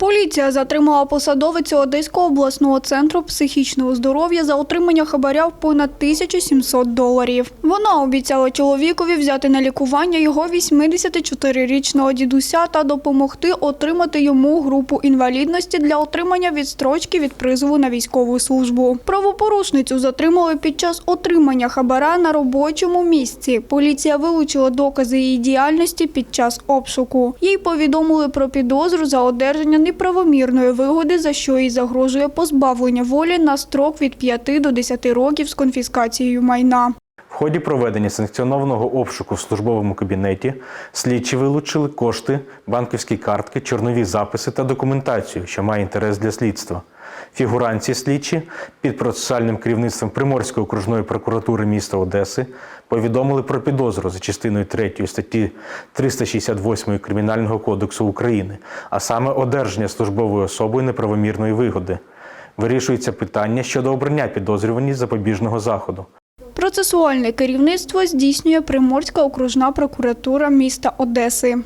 Поліція затримала посадовицю Одеського обласного центру психічного здоров'я за отримання хабаря в понад 1700 доларів. Вона обіцяла чоловікові взяти на лікування його 84-річного дідуся та допомогти отримати йому групу інвалідності для отримання відстрочки від призову на військову службу. Правопорушницю затримали під час отримання хабара на робочому місці. Поліція вилучила докази її діяльності під час обшуку. Їй повідомили про підозру за одержання неправомірної вигоди, за що їй загрожує позбавлення волі на строк від 5 до 10 років з конфіскацією майна. В ході проведення санкціонованого обшуку в службовому кабінеті слідчі вилучили кошти, банківські картки, чорнові записи та документацію, що має інтерес для слідства. Фігуранці слідчі під процесуальним керівництвом Приморської окружної прокуратури міста Одеси повідомили про підозру за частиною 3 статті 368 Кримінального кодексу України, а саме одержання службовою особою неправомірної вигоди. Вирішується питання щодо обрання підозрювані запобіжного заходу. Процесуальне керівництво здійснює Приморська окружна прокуратура міста Одеси.